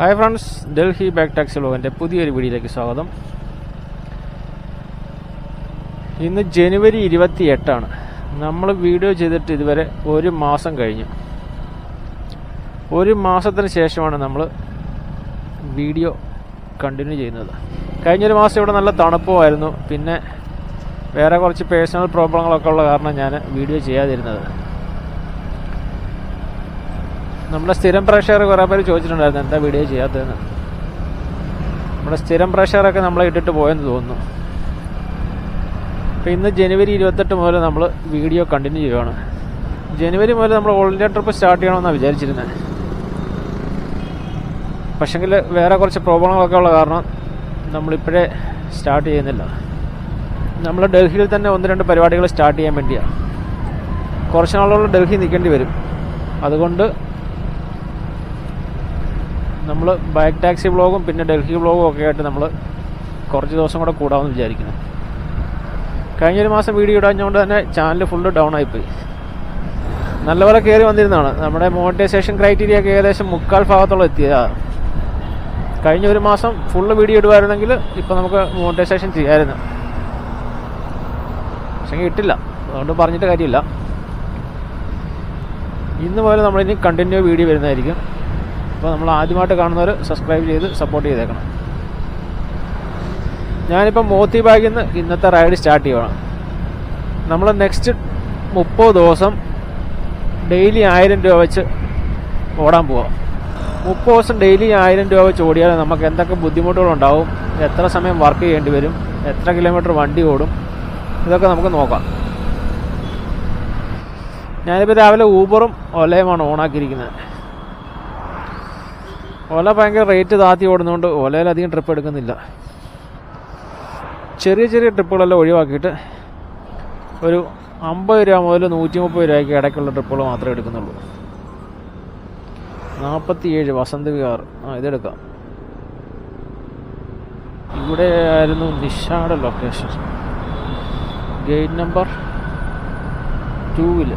Hi friends Delhi back taxi വ്ലോഗിന്റെ പുതിയൊരു വീഡിയോയിലേക്ക് സ്വാഗതം. ഇന്ന് ജനുവരി ഇരുപത്തി എട്ടാണ് നമ്മൾ വീഡിയോ ചെയ്തിട്ട് ഇതുവരെ ഒരു മാസം കഴിഞ്ഞു. ഒരു മാസത്തിന് ശേഷമാണ് നമ്മൾ വീഡിയോ കണ്ടിന്യൂ ചെയ്യുന്നത്. കഴിഞ്ഞൊരു മാസം ഇവിടെ നല്ല തണുപ്പുമായിരുന്നു. പിന്നെ വേറെ കുറച്ച് പേഴ്സണൽ പ്രോബ്ലങ്ങളൊക്കെ ഉള്ള കാരണം ഞാൻ വീഡിയോ ചെയ്യാതിരുന്നത്. നമ്മുടെ സ്ഥിരം പ്രഷർ കുറേ പേര് ചോദിച്ചിട്ടുണ്ടായിരുന്നു എന്താ വീഡിയോ ചെയ്യാത്തതെന്ന്? നമ്മുടെ സ്ഥിരം പ്രഷറൊക്കെ നമ്മളെ ഇട്ടിട്ട് പോയെന്ന് തോന്നുന്നു. അപ്പോൾ ഇന്ന് ജനുവരി ഇരുപത്തെട്ട് മുതൽ നമ്മൾ വീഡിയോ കണ്ടിന്യൂ ചെയ്യുകയാണ് ജനുവരി മുതൽ നമ്മൾ ഓൾ ഇന്ത്യ ട്രിപ്പ് സ്റ്റാർട്ട് ചെയ്യണമെന്നാണ് വിചാരിച്ചിരുന്നത് പക്ഷെങ്കിൽ വേറെ കുറച്ച് പ്രോബ്ലങ്ങളൊക്കെ ഉള്ള കാരണം നമ്മളിപ്പോഴേ സ്റ്റാർട്ട് ചെയ്യുന്നില്ല. നമ്മൾ ഡൽഹിയിൽ തന്നെ ഒന്ന് രണ്ട് പരിപാടികൾ സ്റ്റാർട്ട് ചെയ്യാൻ വേണ്ടിയാണ് കുറച്ച് നാളുകൾ ഡൽഹി നിൽക്കേണ്ടി വരും. അതുകൊണ്ട് നമ്മൾ ബൈക്ക് ടാക്സി ബ്ലോഗും പിന്നെ ഡൽഹി ബ്ലോഗും ഒക്കെ ആയിട്ട് നമ്മൾ കുറച്ച് ദിവസം കൂടെ കൂടാമെന്ന് വിചാരിക്കുന്നു. കഴിഞ്ഞൊരു മാസം വീഡിയോ ഇടാഞ്ഞുകൊണ്ട് തന്നെ ചാനൽ ഫുള്ള് ഡൗൺ ആയിപ്പോയി. നല്ലപോലെ കയറി വന്നിരുന്നതാണ്. നമ്മുടെ മോണിറ്റൈസേഷൻ ക്രൈറ്റീരിയ ഒക്കെ ഏകദേശം മുക്കാൽ ഭാഗത്തോളം എത്തിയതാണ് കഴിഞ്ഞ ഒരു മാസം ഫുള്ള് വീഡിയോ ഇടുമായിരുന്നെങ്കിൽ ഇപ്പം നമുക്ക് മോണിറ്റൈസേഷൻ ചെയ്യാമായിരുന്നു. പക്ഷേ ഇട്ടില്ല അതുകൊണ്ട് പറഞ്ഞിട്ട് കാര്യമില്ല. ഇന്ന് പോലെ നമ്മളിനി കണ്ടിന്യൂ വീഡിയോ വരുന്നതായിരിക്കും. അപ്പോൾ നമ്മൾ ആദ്യമായിട്ട് കാണുന്നവർ സബ്സ്ക്രൈബ് ചെയ്ത് സപ്പോർട്ട് ചെയ്തേക്കണം. ഞാനിപ്പോൾ മോത്തി ബാഗിൽ നിന്ന് ഇന്നത്തെ റൈഡ് സ്റ്റാർട്ട് ചെയ്യണം നമ്മൾ നെക്സ്റ്റ് മുപ്പത് ദിവസം ഡെയിലി ആയിരം രൂപ വെച്ച് ഓടാൻ പോവാം. മുപ്പത് ദിവസം ഡെയിലി ആയിരം രൂപ വെച്ച് ഓടിയാൽ നമുക്ക് എന്തൊക്കെ ബുദ്ധിമുട്ടുകളുണ്ടാവും എത്ര സമയം വർക്ക് ചെയ്യേണ്ടി വരും എത്ര കിലോമീറ്റർ വണ്ടി ഓടും ഇതൊക്കെ നമുക്ക് നോക്കാം. ഞാനിപ്പോൾ രാവിലെ ഊബറും ഒലയുമാണ് ഓണാക്കിയിരിക്കുന്നത്. ഓല ഭയങ്കര റേറ്റ് താത്തി ഓടുന്നതുകൊണ്ട് ഓലയിലധികം ട്രിപ്പ് എടുക്കുന്നില്ല. ചെറിയ ചെറിയ ട്രിപ്പുകളെല്ലാം ഒഴിവാക്കിയിട്ട് ഒരു അമ്പത് രൂപ മുതൽ നൂറ്റി മുപ്പത് രൂപയ്ക്ക് ഇടയ്ക്കുള്ള ട്രിപ്പുകൾ മാത്രമേ എടുക്കുന്നുള്ളൂ. നാൽപ്പത്തിയേഴ് വസന്ത് വിഹാർ. ആ ഇതെടുക്കാം. ഇവിടെ ആയിരുന്നു നിഷാട ലൊക്കേഷൻ ഗേറ്റ് നമ്പർ ടൂവിൽ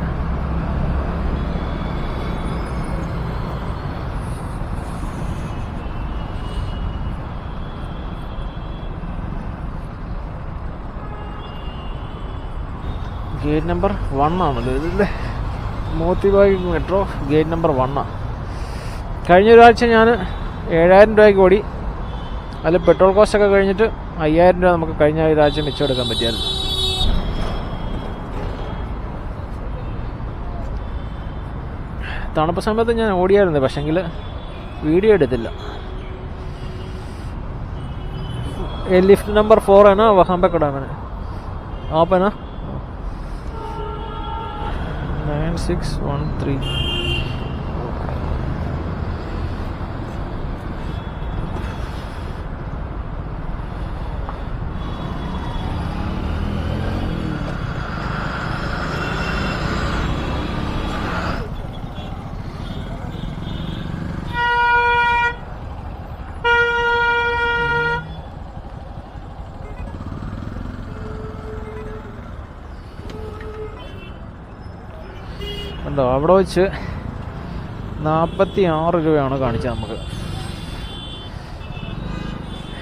ഗേറ്റ് നമ്പർ വൺ ആണല്ലോ ഇതിന്റെ മോത്തിബാഗ് മെട്രോ ഗേറ്റ് നമ്പർ വണ്ണാണ് കഴിഞ്ഞ ഒരാഴ്ച ഞാൻ ഏഴായിരം രൂപയ്ക്ക് ഓടി. അതിൽ പെട്രോൾ കോസ്റ്റ് ഒക്കെ കഴിഞ്ഞിട്ട് അയ്യായിരം രൂപ നമുക്ക് കഴിഞ്ഞ ഒരാഴ്ച മിച്ചമെടുക്കാൻ പറ്റിയായിരുന്നു. തണുപ്പ് സമയത്ത് ഞാൻ ഓടിയായിരുന്നു പക്ഷെങ്കിൽ വീഡിയോ എടുത്തില്ല. ലിഫ്റ്റ് നമ്പർ ഫോർ ആണ് വഹാമ്പക്കടാണ് ആപ്പനാ Six one three. കേട്ടോ അവിടെ വെച്ച് നാൽപ്പത്തി ആറ് രൂപയാണ് കാണിച്ചത് നമുക്ക്.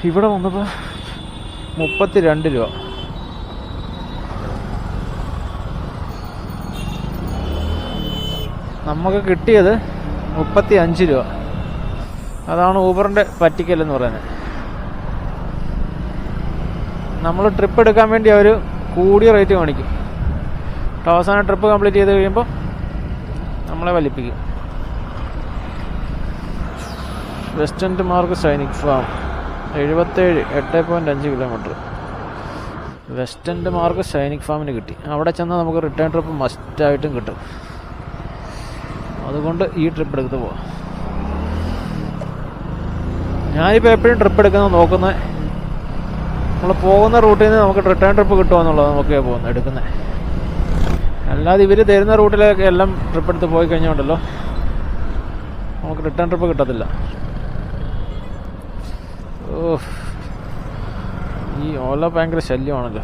ഇവിടെ വന്നപ്പോൾ മുപ്പത്തി രണ്ട് രൂപ. നമുക്ക് കിട്ടിയത് മുപ്പത്തി അഞ്ച് രൂപ. അതാണ് ഊബറിന്റെ പറ്റിക്കലെന്ന് പറയുന്നത്. നമ്മൾ ട്രിപ്പ് എടുക്കാൻ വേണ്ടി അവർ കൂടിയ റേറ്റ് കാണിക്കും. അവസാന ട്രിപ്പ് കംപ്ലീറ്റ് ചെയ്ത് കഴിയുമ്പോൾ നമ്മളെ വലിപ്പിക്കും. വെസ്റ്റന്റ് മാർക്ക് സൈനിക് ഫാം. എഴുപത്തേഴ് എട്ട് പോയിന്റ് അഞ്ച് കിലോമീറ്റർ വെസ്റ്റന്റ് മാർക്ക് സൈനിക് ഫാമിന് കിട്ടി. അവിടെ ചെന്നാൽ നമുക്ക് റിട്ടേൺ ട്രിപ്പ് മസ്റ്റായിട്ടും കിട്ടും. അതുകൊണ്ട് ഈ ട്രിപ്പ് എടുത്ത് പോവാം. ഞാനിപ്പോൾ എപ്പോഴും ട്രിപ്പ് എടുക്കുന്ന നോക്കുന്നത് നമ്മൾ പോകുന്ന റൂട്ടിൽ നിന്ന് നമുക്ക് റിട്ടേൺ ട്രിപ്പ് കിട്ടുമെന്നുള്ളത് നമുക്ക് പോകുന്നത് എടുക്കുന്നത് അല്ലാതെ ഇവർ തരുന്ന റൂട്ടിലേക്ക് എല്ലാം ട്രിപ്പ് എടുത്ത് പോയി കഴിഞ്ഞുണ്ടല്ലോ. നമുക്ക് റിട്ടേൺ ട്രിപ്പ് കിട്ടത്തില്ല. ഓ ഈ ഓല ഭയങ്കര ശല്യമാണല്ലോ.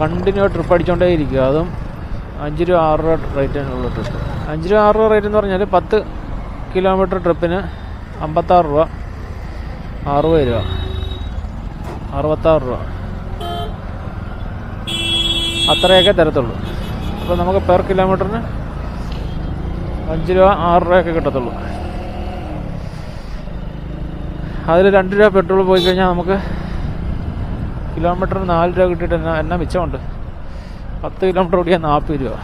കണ്ടിന്യൂ ട്രിപ്പ് അടിച്ചുകൊണ്ടേ ഇരിക്കുക. അതും അഞ്ച് രൂപ ആറ് രൂപ റേറ്റിനുള്ള ട്രിപ്പ് അഞ്ച് രൂപ ആറ് രൂപ റേറ്റ് എന്ന് പറഞ്ഞാൽ പത്ത് കിലോമീറ്റർ ട്രിപ്പിന് അമ്പത്താറ് രൂപ അറുപത് രൂപ അറുപത്താറ് രൂപ. അത്രയൊക്കെ തരത്തുള്ളൂ. അപ്പോൾ നമുക്ക് പെർ കിലോമീറ്ററിന് അഞ്ച് രൂപ ആറ് രൂപയൊക്കെ കിട്ടത്തുള്ളൂ. അതിൽ രണ്ട് രൂപ പെട്രോൾ പോയി കഴിഞ്ഞാൽ നമുക്ക് കിലോമീറ്ററിന് നാല് രൂപ കിട്ടിയിട്ട് എന്നാ എന്നാ മിച്ചമുണ്ട്? പത്ത് കിലോമീറ്റർ ഓടിയാൽ നാൽപ്പത് രൂപ.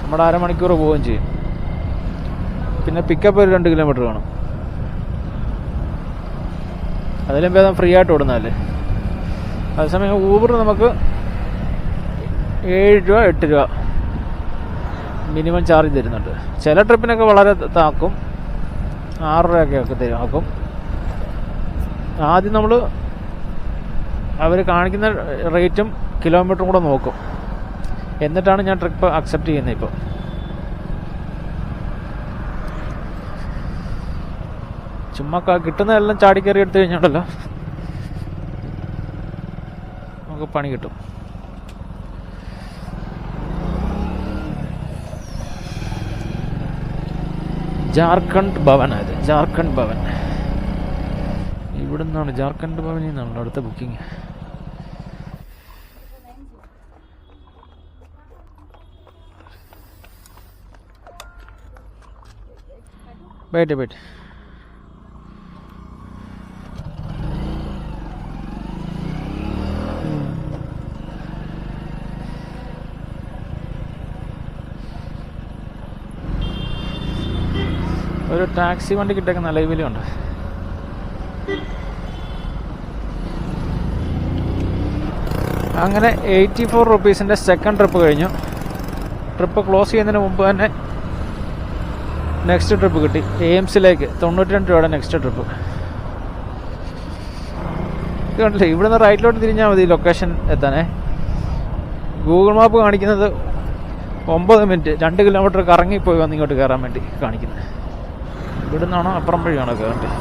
നമ്മുടെ അരമണിക്കൂർ പോവുകയും ചെയ്യും. പിന്നെ പിക്കപ്പ് ഒരു രണ്ട് കിലോമീറ്റർ വേണം. അതിലും ഭേദം ഫ്രീ ആയിട്ട് ഓടുന്നതല്ലേ? അതേസമയം ഊബർ നമുക്ക് ഏഴ് രൂപ എട്ട് രൂപ. മിനിമം ചാർജ് തരുന്നുണ്ട്. ചില ട്രിപ്പിനൊക്കെ വളരെ താക്കും. ആറ് രൂപയൊക്കെ ഒക്കെ തരും ആക്കും ആദ്യം നമ്മൾ അവർ കാണിക്കുന്ന റേറ്റും കിലോമീറ്ററും കൂടെ നോക്കും. എന്നിട്ടാണ് ഞാൻ ട്രിപ്പ് അക്സെപ്റ്റ് ചെയ്യുന്നത് ഇപ്പോൾ ചുമ്മാ കിട്ടുന്നതെല്ലാം ചാടിക്കയറി എടുത്തു കഴിഞ്ഞാണ്ടല്ലോ നമുക്ക് പണി കിട്ടും. ജാർഖണ്ഡ് ഭവൻ അത് ജാർഖണ്ഡ് ഭവൻ. ഇവിടെ നിന്നാണ് ജാർഖണ്ഡ് ഭവനിൽ നിന്നാണ് അടുത്ത ബുക്കിംഗ് ബൈറ്റ് ബൈറ്റ് ടാക്സി വണ്ടി കിട്ടൊക്കെ നല്ല വിലയുണ്ട് അങ്ങനെ എയ്റ്റി ഫോർ റുപ്പീസിന്റെ സെക്കൻഡ് ട്രിപ്പ് കഴിഞ്ഞു. ട്രിപ്പ് ക്ലോസ് ചെയ്യുന്നതിന് മുമ്പ് തന്നെ നെക്സ്റ്റ് ട്രിപ്പ് കിട്ടി. എയിംസിലേക്ക് തൊണ്ണൂറ്റി രണ്ട് രൂപയുടെ നെക്സ്റ്റ് ട്രിപ്പ് കണ്ടില്ലേ ഇവിടുന്ന് റൈറ്റിലോട്ട് തിരിഞ്ഞാൽ മതി ലൊക്കേഷൻ എത്താനേ. ഗൂഗിൾ മാപ്പ് കാണിക്കുന്നത് ഒമ്പത് മിനിറ്റ് രണ്ട് കിലോമീറ്റർ കറങ്ങിപ്പോയി വന്ന് ഇങ്ങോട്ട് കയറാൻ വേണ്ടി കാണിക്കുന്നത്. ഇവിടുന്നാണോ അപ്പുറം വഴിയാണോ കയറേണ്ടത്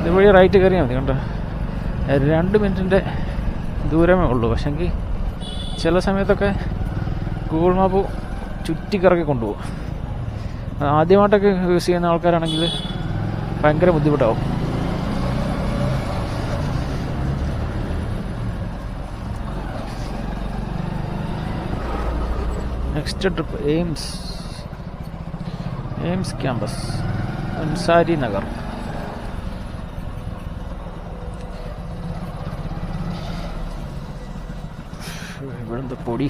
ഇതുവഴി റൈറ്റ് കയറിയാൽ മതി കണ്ടോ? രണ്ട് മിനിറ്റിന്റെ ദൂരമേ ഉള്ളൂ. പക്ഷെങ്കിൽ ചില സമയത്തൊക്കെ ഗൂഗിൾ മാപ്പ് ചുറ്റിക്കറക്കി കൊണ്ടുപോകും. ആദ്യമായിട്ടൊക്കെ യൂസ് ചെയ്യുന്ന ആൾക്കാരാണെങ്കിൽ ഭയങ്കര ബുദ്ധിമുട്ടാവും. Next trip AIIMS AIIMS campus Ansari Nagar ഇവിടെന്താ പൊടി.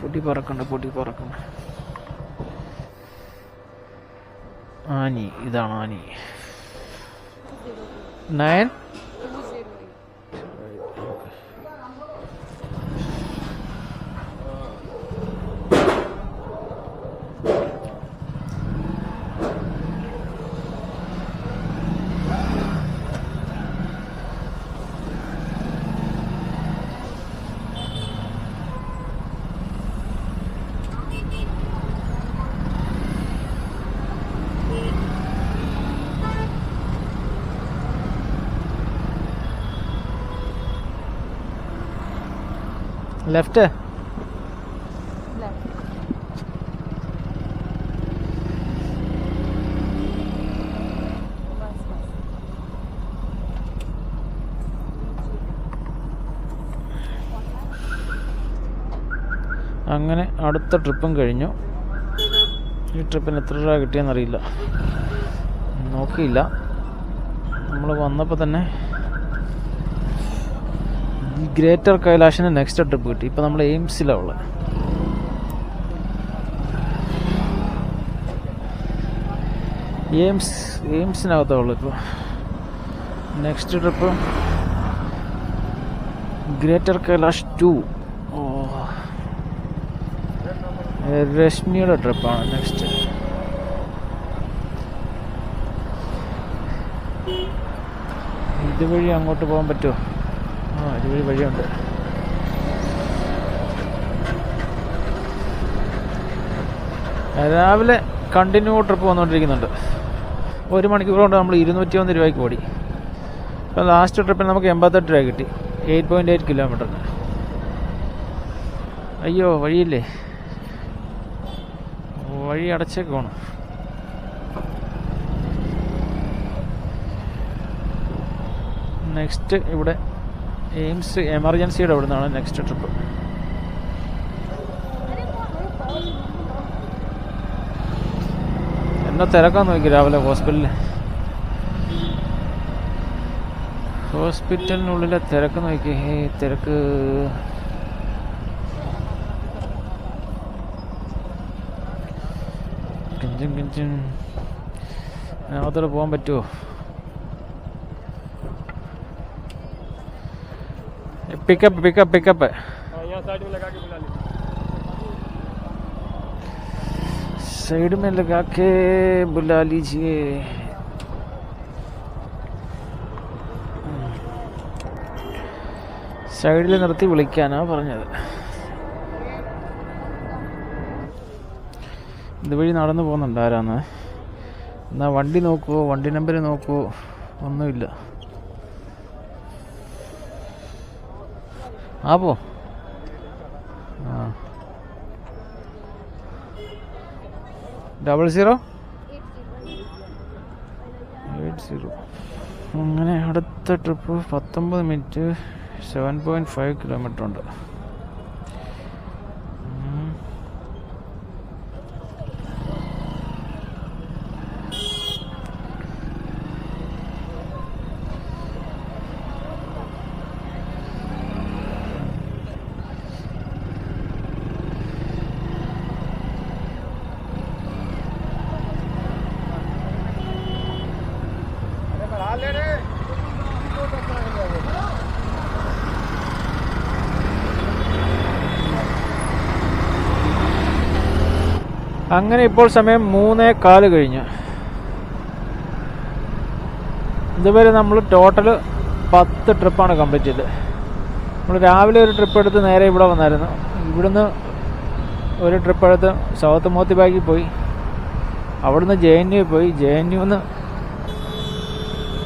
പൊടി പറക്കണ്ട പൊടി പറക്കണ്ട. ആനി ഇതാണ് ആനി. നയൻ ലെഫ്റ്റ് അങ്ങനെ അടുത്ത ട്രിപ്പും കഴിഞ്ഞു. ഈ ട്രിപ്പിന് എത്ര രൂപ കിട്ടിയെന്നറിയില്ല. നോക്കിയില്ല. നമ്മൾ വന്നപ്പോൾ തന്നെ ഈ ഗ്രേറ്റർ കൈലാഷിന് നെക്സ്റ്റ് ട്രിപ്പ് കിട്ടി. ഇപ്പം നമ്മൾ എയിംസിലാണ് ഉള്ളത് എയിംസ് എയിംസിനകത്താണ് ഉള്ളത് ഇപ്പോൾ next trip Greater Kailash two ഓ. രശ്മിയുടെ ട്രിപ്പാണ് നെക്സ്റ്റ് ഇതുവഴി അങ്ങോട്ട് പോകാൻ പറ്റുമോ ആ ഇതുവഴി വഴിയുണ്ട്. രാവിലെ കണ്ടിന്യൂ ട്രിപ്പ് വന്നുകൊണ്ടിരിക്കുന്നുണ്ട് ഒരു മണിക്കൂർ കൊണ്ട് നമ്മൾ ഇരുന്നൂറ്റി ഒന്ന് രൂപയ്ക്ക് ഓടി. ഇപ്പം ലാസ്റ്റ് ട്രിപ്പിൽ നമുക്ക് എൺപത്തെട്ട് രൂപ കിട്ടി. എയ്റ്റ് പോയിന്റ് എയ്റ്റ് കിലോമീറ്ററിന് അയ്യോ വഴിയില്ലേ? വഴി അടച്ചേക്ക് പോണം. നെക്സ്റ്റ് ഇവിടെ എയിംസ് എമർജൻസിയുടെ അവിടെ നിന്നാണ് നെക്സ്റ്റ് ട്രിപ്പ്. എന്നാ തിരക്കാൻ നോക്കി രാവിലെ ഹോസ്പിറ്റലിൽ ഹോസ്പിറ്റലിനുള്ളിലെ തിരക്ക് നോക്കി. തിരക്ക്. കിഞ്ചും കിഞ്ചും. അതിനകത്തോടെ പോകാൻ പറ്റുമോ पिकअप पिकअप पिकअप है यहाँ साइड में लगा के बुला लीजिए साइड में लगा के बुला लीजिए സൈഡിൽ നിർത്തി വിളിക്കാനാ പറഞ്ഞത് ഇതുവഴി നടന്നു പോകുന്നുണ്ട് ആരാന്ന് എന്നാ വണ്ടി നോക്കുവോ വണ്ടി നമ്പർ നോക്കുവോ ഒന്നുമില്ല ആ പോ. ആ. ഡബിൾ സീറോ എയ്റ്റ് സീറോ അങ്ങനെ അടുത്ത ട്രിപ്പ് പത്തൊമ്പത് minute seven point five kilometre ഉണ്ട്. അങ്ങനെ ഇപ്പോൾ സമയം മൂന്നേ കാൽ കഴിഞ്ഞു. ഇതുവരെ നമ്മൾ ടോട്ടൽ പത്ത് ട്രിപ്പാണ് കംപ്ലീറ്റ് ചെയ്തത് നമ്മൾ രാവിലെ ഒരു ട്രിപ്പ് എടുത്ത് നേരെ ഇവിടെ വന്നായിരുന്നു. ഇവിടുന്ന് ഒരു ട്രിപ്പ് എടുത്ത് സൗത്ത് മോത്തി ബാഗിൽ പോയി. അവിടുന്ന് ജെ എൻ യു പോയി. ജെ എൻ യുന്ന്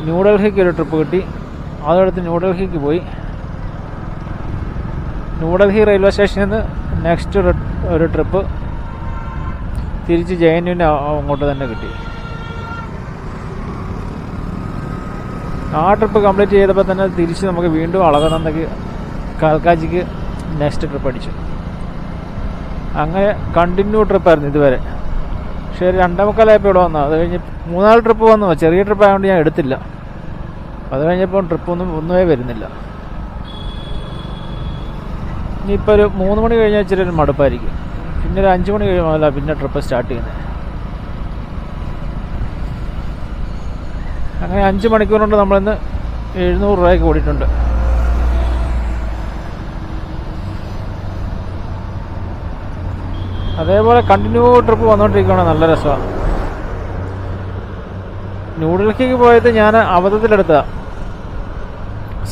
ന്യൂഡൽഹിക്ക് ഒരു ട്രിപ്പ് കിട്ടി. അതെടുത്ത് ന്യൂഡൽഹിക്ക് പോയി. ന്യൂഡൽഹി റെയിൽവേ സ്റ്റേഷനിൽ നിന്ന് നെക്സ്റ്റ് ഒരു ട്രിപ്പ് തിരിച്ച് ജെ എൻ അങ്ങോട്ട് തന്നെ കിട്ടി. ആ ട്രിപ്പ് കംപ്ലീറ്റ് ചെയ്തപ്പോൾ തന്നെ തിരിച്ച് നമുക്ക് വീണ്ടും അളകനന്ദക്ക് കാൽക്കാച്ചിക്ക് നെക്സ്റ്റ് ട്രിപ്പ് അടിച്ചു. അങ്ങനെ കണ്ടിന്യൂ ട്രിപ്പായിരുന്നു ഇതുവരെ. പക്ഷേ രണ്ടാമക്കാലായപ്പോൾ രണ്ടേ മുക്കാലായപ്പോൾ ഇവിടെ വന്നു. അത് കഴിഞ്ഞ് മൂന്നാൽ ട്രിപ്പ് വന്നു. ചെറിയ ട്രിപ്പ് ആയതുകൊണ്ട് ഞാൻ എടുത്തില്ല. അത് കഴിഞ്ഞപ്പോൾ ട്രിപ്പൊന്നും ഒന്നുമേ വരുന്നില്ല. ഇനിയിപ്പോൾ ഒരു മൂന്ന് മണി കഴിഞ്ഞാൽ ഇച്ചിരി ഒരു മടുപ്പായിരിക്കും. പിന്നെ ഒരു അഞ്ച് മണി കഴിയുമ്പോൾ പിന്നെ ട്രിപ്പ് സ്റ്റാർട്ട് ചെയ്യുന്നത്. അങ്ങനെ അഞ്ച് മണിക്കൂർ കൊണ്ട് നമ്മളിന്ന് എഴുന്നൂറ് രൂപയ്ക്ക് ഓടിയിട്ടുണ്ട്. അതേപോലെ കണ്ടിന്യൂ ട്രിപ്പ് വന്നുകൊണ്ടിരിക്കുകയാണ് നല്ല രസമാണ് ന്യൂഡൽഹിക്ക് പോയത് ഞാൻ അബദ്ധത്തിലെടുത്തതാ.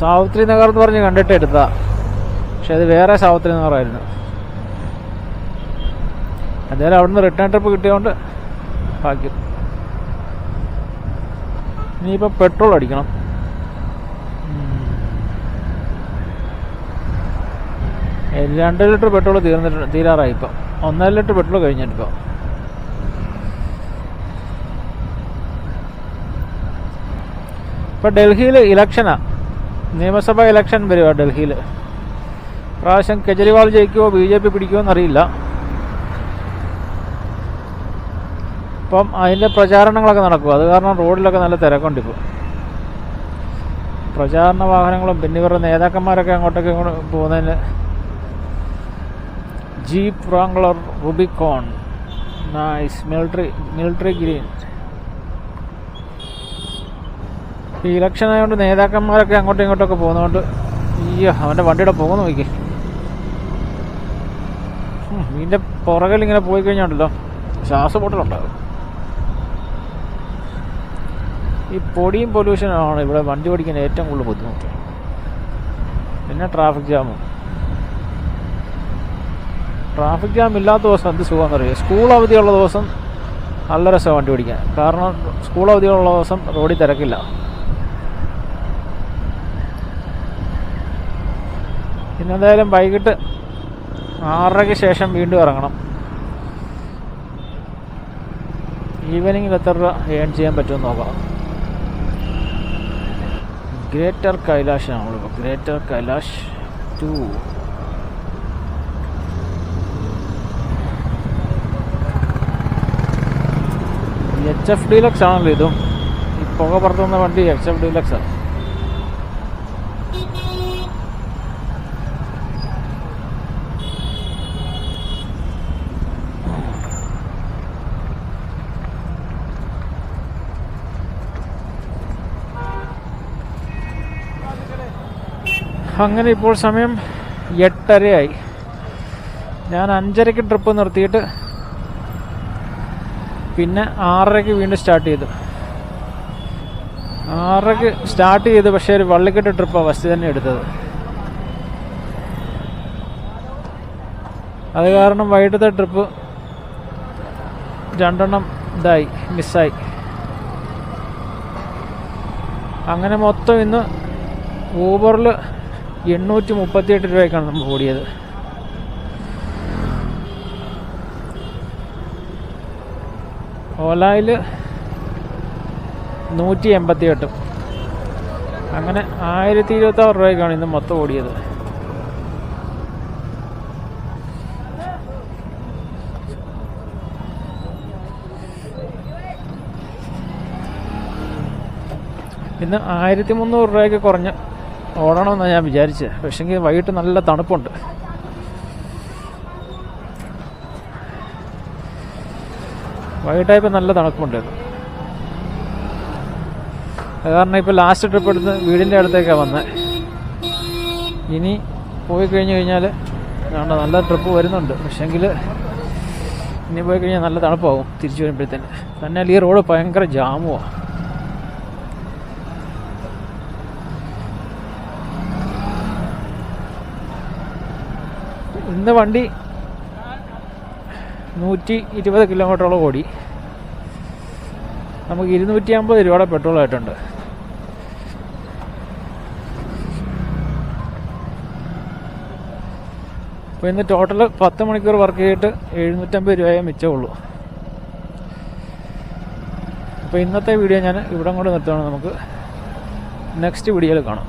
സാവിത്രി നഗർ എന്ന് പറഞ്ഞ് കണ്ടിട്ട് എടുത്ത പക്ഷെ അത് വേറെ സാവിത്രി നഗറായിരുന്നു. എന്തായാലും അവിടുന്ന് റിട്ടേൺ ട്രിപ്പ് കിട്ടിയതുകൊണ്ട് ഭാഗ്യം. ഇനിയിപ്പോൾ പെട്രോൾ അടിക്കണം. രണ്ട് ലിറ്റർ പെട്രോൾ തീർന്നിട്ട് തീരാറായി ഇപ്പം. ഒന്നര ലിറ്റർ പെട്രോൾ കഴിഞ്ഞിട്ടിപ്പോൾ ഇപ്പം. ഡൽഹിയിൽ ഇലക്ഷനാ. നിയമസഭാ ഇലക്ഷൻ വരുവാ ഡൽഹിയിൽ പ്രാവശ്യം കെജ്രിവാൾ ജയിക്കുമോ ബി ജെ പി പിടിക്കുമോ എന്നറിയില്ല. ഇപ്പം അതിന്റെ പ്രചാരണങ്ങളൊക്കെ നടക്കും. അത് കാരണം റോഡിലൊക്കെ നല്ല തിരക്കുണ്ട് ഇപ്പോൾ പ്രചാരണ വാഹനങ്ങളും പിന്നെ ഇവരുടെ നേതാക്കന്മാരൊക്കെ അങ്ങോട്ടൊക്കെ ഇങ്ങോട്ട് പോകുന്നതിന് Jeep Wrangler Rubicon nice military military green ഈ ഇലക്ഷൻ ആയതുകൊണ്ട് നേതാക്കന്മാരൊക്കെ അങ്ങോട്ടും ഇങ്ങോട്ടൊക്കെ പോകുന്നതുകൊണ്ട് ഈ അവന്റെ വണ്ടിയുടെ പോകുന്ന നോക്കി. ഇതിന്റെ പുറകിൽ ഇങ്ങനെ പോയി കഴിഞ്ഞാണ്ടല്ലോ. ശ്വാസമുട്ടലുണ്ടാകും ഈ പൊടിയും പൊല്യൂഷനാണ് ഇവിടെ വണ്ടി ഓടിക്കാൻ ഏറ്റവും കൂടുതൽ ബുദ്ധിമുട്ട്. പിന്നെ ട്രാഫിക് ജാമും ട്രാഫിക് ജാം ഇല്ലാത്ത ദിവസം എന്ത് സുഖമെന്ന് അറിയാം? സ്കൂൾ അവധിയുള്ള ദിവസം നല്ല രസമാണ് വണ്ടി ഓടിക്കാൻ. കാരണം സ്കൂൾ അവധിയുള്ള ദിവസം റോഡിൽ തിരക്കില്ല. ഇന്നെന്തായാലും വൈകിട്ട് ആറരയ്ക്ക് ശേഷം വീണ്ടും ഇറങ്ങണം. ഈവനിങ്ങിൽ എത്ര രൂപ ഏൺ ചെയ്യാൻ പറ്റുമെന്ന് നോക്കാം ഗ്രേറ്റർ കൈലാഷ് ആണ് നമ്മളിപ്പോൾ Greater Kailash two H F deluxe ആണല്ലോ ഇതും. ഈ പുക പുറത്തുനിന്ന വണ്ടി എച്ച് എഫ് ഡീലക്സ് അങ്ങനെ ഇപ്പോൾ സമയം എട്ടരയായി. ഞാൻ അഞ്ചരയ്ക്ക് ട്രിപ്പ് നിർത്തിയിട്ട് പിന്നെ ആറരയ്ക്ക് വീണ്ടും സ്റ്റാർട്ട് ചെയ്തു. ആറരയ്ക്ക് സ്റ്റാർട്ട് ചെയ്തു പക്ഷേ ഒരു വള്ളിക്കെട്ട് ട്രിപ്പാണ് ഫസ്റ്റ് തന്നെ എടുത്തത്. അത് കാരണം വൈകിട്ടത്തെ ട്രിപ്പ് രണ്ടെണ്ണം ഇതായി മിസ്സായി അങ്ങനെ മൊത്തം ഇന്ന് ഊബറിൽ എണ്ണൂറ്റി മുപ്പത്തിയെട്ട് രൂപയ്ക്കാണ് നമ്മൾ ഓടിയത്. ഓലായിൽ നൂറ്റി എൺപത്തി എട്ടും അങ്ങനെ ആയിരത്തി ഇരുപത്താറ് രൂപയ്ക്കാണ് ഇന്ന് മൊത്തം ഓടിയത്. ഇന്ന് ആയിരത്തി മുന്നൂറ് രൂപയ്ക്ക് കുറഞ്ഞ് ഓടണമെന്നാണ് ഞാൻ വിചാരിച്ചത് പക്ഷെങ്കിൽ വൈകിട്ട് നല്ല തണുപ്പുണ്ട്. വൈകിട്ടായപ്പോൾ നല്ല തണുപ്പുണ്ടായിരുന്നു അത് കാരണം ഇപ്പോൾ ലാസ്റ്റ് ട്രിപ്പ് എടുത്ത് വീടിന്റെ അടുത്തേക്കാണ് വന്നത് ഇനി പോയി കഴിഞ്ഞ് കഴിഞ്ഞാൽ അതുകൊണ്ട് നല്ല ട്രിപ്പ് വരുന്നുണ്ട്. പക്ഷെങ്കിൽ ഇനി പോയി കഴിഞ്ഞാൽ നല്ല തണുപ്പാവും തിരിച്ചു വരുമ്പോഴത്തേന്. തന്നെ ഈ റോഡ് ഭയങ്കര ജാമുമാണ് ഇന്ന് വണ്ടി നൂറ്റി ഇരുപത് കിലോമീറ്ററോളം ഓടി. നമുക്ക് ഇരുന്നൂറ്റി അമ്പത് രൂപയുടെ പെട്രോൾ ആയിട്ടുണ്ട്. അപ്പോൾ ഇന്ന് ടോട്ടൽ പത്ത് മണിക്കൂർ വർക്ക് ചെയ്തിട്ട് എഴുന്നൂറ്റമ്പത് രൂപയെ മിച്ചമുള്ളൂ അപ്പോൾ ഇന്നത്തെ വീഡിയോ ഞാൻ ഇവിടെ കൊണ്ട് നിർത്തുകയാണ്. നമുക്ക് നെക്സ്റ്റ് വീഡിയോയിൽ കാണാം.